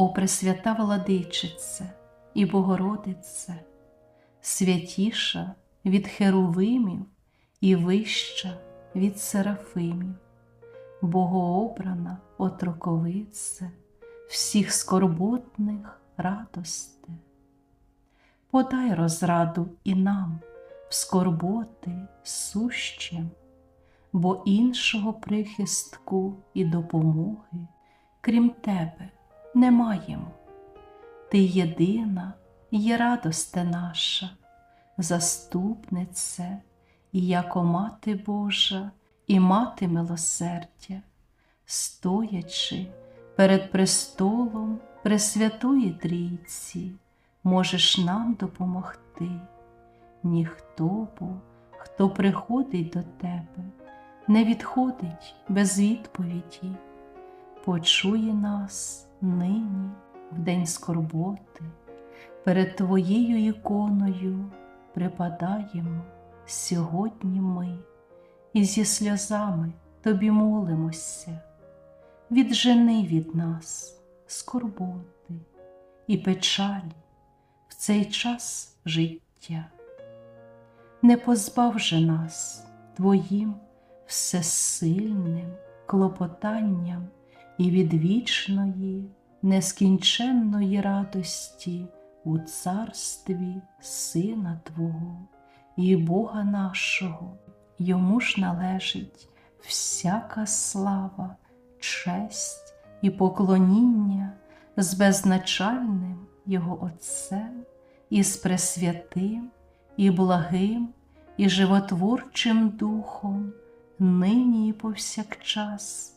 О Пресвята Владичице і Богородице, святіша від Херувимів і вища від Серафимів, Богообрана отроковице, всіх скорботних радосте. Подай розраду і нам в скорботи сущим, бо іншого прихистку і допомоги, крім тебе, не маємо. Ти єдина є радосте наша, заступнице, і яко мати Божа, і мати милосердя, стоячи перед престолом Пресвятої Трійці, можеш нам допомогти. Ніхто бо, хто приходить до тебе, не відходить без відповіді, почує нас нині в день скорботи, перед Твоєю іконою припадаємо сьогодні ми і зі сльозами Тобі молимося, віджени від нас скорботи і печалі в цей час життя. Не позбав же нас Твоїм всесильним клопотанням і від вічної, нескінченної радості у царстві Сина Твого і Бога нашого, йому ж належить всяка слава, честь і поклоніння з безначальним Його Отцем і з Пресвятим і благим і животворчим Духом, нині і повсякчас,